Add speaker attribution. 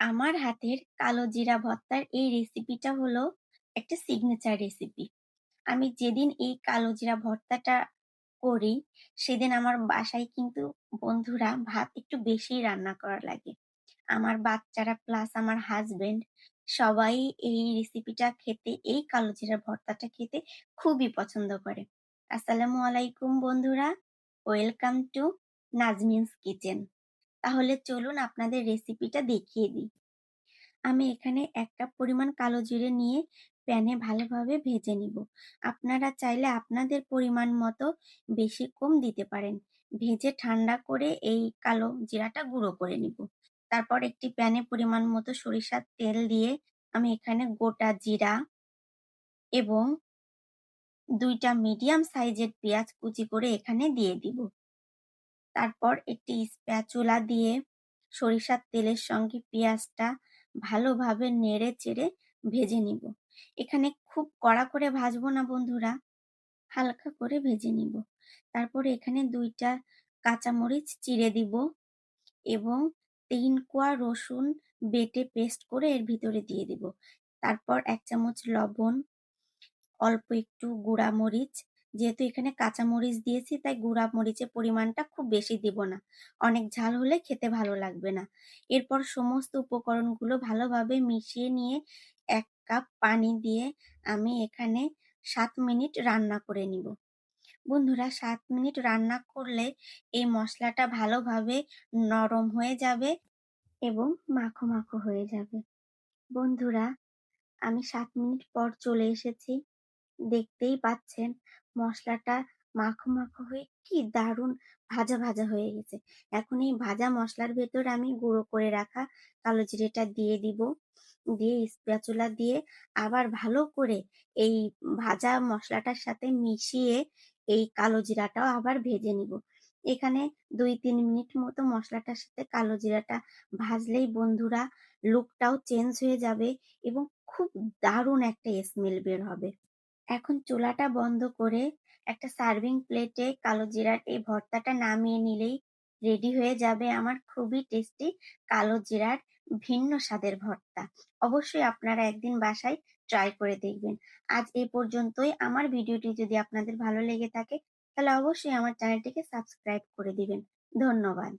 Speaker 1: আমার হাতের কালো জিরা ভর্তার এই রেসিপিটা হলো একটা সিগনেচার রেসিপি। আমি যেদিন এই কালো জিরা ভর্তাটা করি, সেদিন আমার বাসায় কিন্তু বন্ধুরা ভাত একটু বেশিই রান্না করা লাগে। আমার বাচ্চারা প্লাস আমার হাজবেন্ড সবাই এই রেসিপিটা খেতে, এই কালো জিরা ভর্তাটা খেতে খুবই পছন্দ করে। আসসালামু আলাইকুম বন্ধুরা, ওয়েলকাম টু নাজমিনস কিচেন। তাহলে চলুন আপনাদের রেসিপিটা দেখিয়ে দিই। আমি এখানে এক কাপ পরিমাণ কালো জিরে নিয়ে প্যানে ভালোভাবে ভেজে নিব। আপনারা চাইলে আপনাদের পরিমাণ মতো বেশি কম দিতে পারেন। ভেজে ঠান্ডা করে এই কালো জিরাটা গুঁড়ো করে নিব। তারপর একটি প্যানে পরিমাণ মতো সরিষার তেল দিয়ে আমি এখানে গোটা জিরা এবং দুইটা মিডিয়াম সাইজের পেঁয়াজ কুচি করে এখানে দিয়ে দিব। তারপর একটি স্প্যাচুলা দিয়ে সরিষার তেলের সঙ্গে পেঁয়াজটা ভালোভাবে নেড়ে চেড়ে ভেজে নিব। এখানে খুব কড়া করে ভাজবো না বন্ধুরা, হালকা করে ভেজে নিব। তারপরে এখানে দুইটা কাঁচামরিচ চিড়ে দিব এবং তিন কোয়া রসুন বেটে পেস্ট করে এর ভিতরে দিয়ে দিব। তারপর এক চামচ লবণ, অল্প একটু গুঁড়া মরিচ যেহেতু এখানে কাঁচা মরিচ দিয়েছি, তাই গুঁড়া মরিচের পরিমাণটা খুব বেশি দিব না। অনেক ঝাল হলে খেতে ভালো লাগবে না। এরপর সমস্ত উপকরণগুলো ভালোভাবে মিশিয়ে নিয়ে এক কাপ পানি দিয়ে আমি এখানে সাত মিনিট রান্না করে নিব। বন্ধুরা, সাত মিনিট রান্না করলে এই মশলাটা ভালোভাবে নরম হয়ে যাবে এবং মাখো মাখো হয়ে যাবে। বন্ধুরা, আমি সাত মিনিট পর চলে এসেছি। দেখতেই পাচ্ছেন মশলাটা মাখো মাখো হয়ে কি দারুণ ভাজা ভাজা হয়ে গেছে। এখন এই ভাজা মশলার ভেতর আমি গুঁড়ো করে রাখা কালো জিরেটা দিয়ে দিব। দিয়ে স্প্যাচুলা দিয়ে আবার ভালো করে এই ভাজা মশলাটার সাথে মিশিয়ে এই কালো জিরাটাও আবার ভেজে নিব। এখানে দুই, তিন মিনিট মতো মশলাটার সাথে কালো জিরাটা ভাজলেই বন্ধুরা লুকটাও চেঞ্জ হয়ে যাবে এবং খুব দারুণ একটা স্মেল বের হবে। এখন চুলাটা বন্ধ করে একটা সার্ভিং প্লেটে কালো জিরার এই ভর্তাটা নামিয়ে নিলেই রেডি হয়ে যাবে আমার খুবই টেস্টি কালো জিরার ভিন্ন স্বাদের ভর্তা। অবশ্যই আপনারা একদিন বাসায় ট্রাই করে দেখবেন। আজ এ পর্যন্তই। আমার ভিডিওটি যদি আপনাদের ভালো লেগে থাকে, তাহলে অবশ্যই আমার চ্যানেলটিকে সাবস্ক্রাইব করে দিবেন। ধন্যবাদ।